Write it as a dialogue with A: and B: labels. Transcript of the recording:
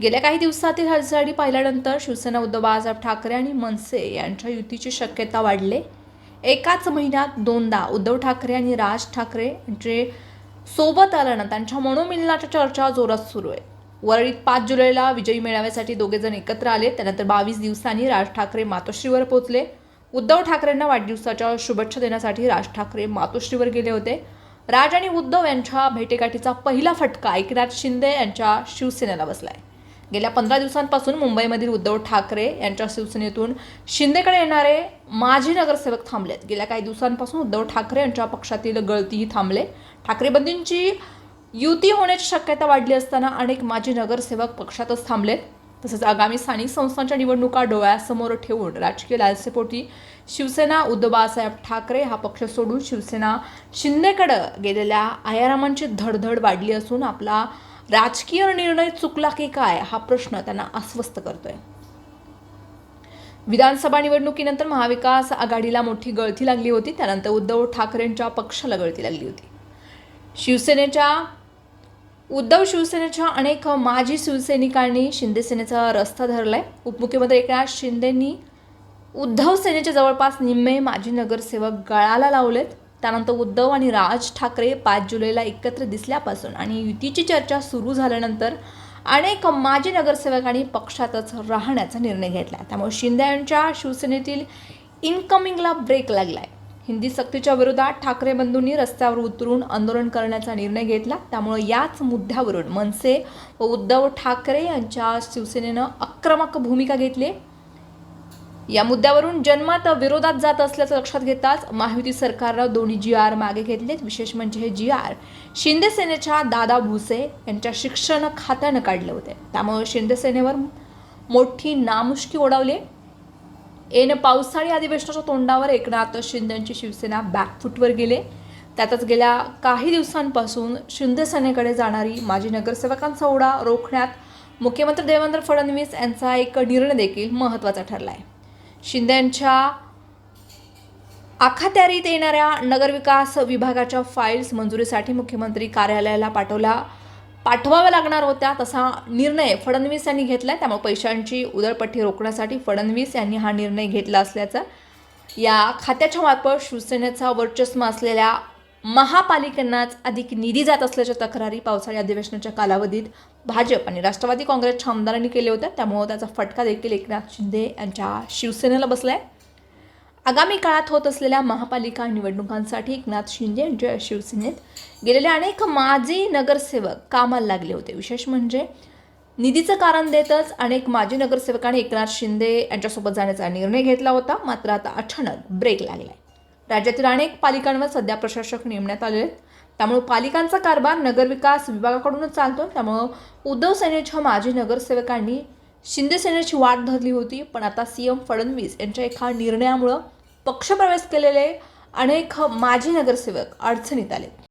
A: गेल्या काही दिवसातील हालचाली पाहिल्यानंतर शिवसेना उद्धव बाळासाहेब ठाकरे आणि मनसे यांच्या युतीची शक्यता वाढले. एकाच महिन्यात दोनदा उद्धव ठाकरे आणि राज ठाकरे यांचे सोबत आल्यानं त्यांच्या मनोमिलनाच्या चर्चा जोरात सुरू आहे. वरळीत पाच जुलैला विजयी मेळाव्यासाठी दोघेजण एकत्र आले. त्यानंतर बावीस दिवसांनी राज ठाकरे मातोश्रीवर पोहोचले. उद्धव ठाकरेंना वाढदिवसाच्या शुभेच्छा देण्यासाठी राज ठाकरे मातोश्रीवर गेले होते. राज आणि उद्धव यांच्या भेटेगाठीचा पहिला फटका एकनाथ शिंदे यांच्या शिवसेनेला बसलाय. गेल्या पंधरा दिवसांपासून मुंबईमधील उद्धव ठाकरे यांच्या शिवसेनेतून शिंदेकडे येणारे माजी नगरसेवक थांबलेत. गेल्या काही दिवसांपासून उद्धव ठाकरे यांच्या पक्षातील गळतीही थांबले. ठाकरेबंदींची युती होण्याची शक्यता वाढली असताना अनेक माजी नगरसेवक पक्षातच थांबलेत. तसंच आगामी स्थानिक संस्थांच्या निवडणुका डोळ्यासमोर ठेवून राजकीय लालसेपोटी शिवसेना उद्धव बाळासाहेब ठाकरे हा पक्ष सोडून शिवसेना शिंदेकडं गेलेल्या आयारामांची धडधड वाढली असून आपला राजकीय निर्णय चुकला की काय हा प्रश्न त्यांना अस्वस्थ करतोय. विधानसभा निवडणुकीनंतर महाविकास आघाडीला मोठी गळती लागली होती. त्यानंतर उद्धव ठाकरेंच्या पक्षाला गळती लागली होती. शिवसेनेच्या उद्धव शिवसेनेच्या अनेक माजी शिवसैनिकांनी शिंदे सेनेचा रस्ता धरलाय. उपमुख्यमंत्री एकनाथ शिंदेंनी उद्धव सेनेच्या जवळपास निम्मे माजी नगरसेवक गळाला लावलेत. त्यानंतर उद्धव आणि राज ठाकरे पाच जुलैला एकत्र दिसल्यापासून आणि युतीची चर्चा सुरू झाल्यानंतर अनेक माजी नगरसेवकांनी पक्षातच राहण्याचा निर्णय घेतला. त्यामुळे शिंदे यांच्या शिवसेनेतील इनकमिंगला ब्रेक लागलाय. हिंदी सक्तीच्या विरोधात ठाकरे बंधूंनी रस्त्यावर उतरून आंदोलन करण्याचा निर्णय घेतला. त्यामुळे याच मुद्द्यावरून मनसे व उद्धव ठाकरे यांच्या शिवसेनेनं आक्रमक भूमिका घेतली या मुद्द्यावरून जन्मात विरोधात जात असल्याचं लक्षात घेताच महायुती सरकारनं दोन्ही जी आर मागे घेतलेत. विशेष म्हणजे हे जी आर शिंदे सेनेच्या दादा भुसे यांच्या शिक्षण खात्यानं काढले होते. त्यामुळे शिंदे सेनेवर मोठी नामुष्की ओढावली. एन पावसाळी अधिवेशनाच्या तोंडावर एकनाथ शिंदेची शिवसेना बॅकफूटवर गेले. त्यातच गेल्या काही दिवसांपासून शिंदे सेनेकडे जाणारी माजी नगरसेवकांचा ओढा रोखण्यात मुख्यमंत्री देवेंद्र फडणवीस यांचा एक निर्णय देखील महत्त्वाचा ठरला आहे शिंद्यांच्या आखात्यारीत येणाऱ्या नगरविकास विभागाच्या फाईल्स मंजुरीसाठी मुख्यमंत्री कार्यालयाला पाठवला. पाठवाव्या लागणार होत्या तसा निर्णय फडणवीस यांनी घेतला त्यामुळे पैशांची उदळपट्टी रोखण्यासाठी फडणवीस यांनी हा निर्णय घेतला असल्याचा या खात्याच्या मार्फत शिवसेनेचा वर्चस्व असलेल्या महापालिकांनाच अधिक निधी जात असल्याच्या तक्रारी पावसाळी अधिवेशनाच्या कालावधीत भाजप आणि राष्ट्रवादी काँग्रेसच्या आमदारांनी केले होत्या. त्यामुळे त्याचा फटका देखील एकनाथ शिंदे यांच्या शिवसेनेला बसलाय. आगामी काळात होत असलेल्या महापालिका निवडणुकांसाठी एकनाथ शिंदे यांच्या शिवसेनेत गेलेले अनेक माजी नगरसेवक कामाला लागले होते. विशेष म्हणजे निधीचं कारण देतच अनेक माजी नगरसेवकांनी एकनाथ शिंदे यांच्यासोबत जाण्याचा निर्णय घेतला होता. मात्र आता अचानक ब्रेक लागलाय. राज्यातील अनेक पालिकांवर सध्या प्रशासक नेमण्यात आले आहेत. त्यामुळे पालिकांचा कारभार नगरविकास विभागाकडूनच चालतो त्यामुळं उद्धव सेनेच्या माजी नगरसेवकांनी शिंदे सेनेची वाट धरली होती. पण आता सी एम फडणवीस यांच्या एका निर्णयामुळं पक्षप्रवेश केलेले अनेक माजी नगरसेवक अडचणीत आले.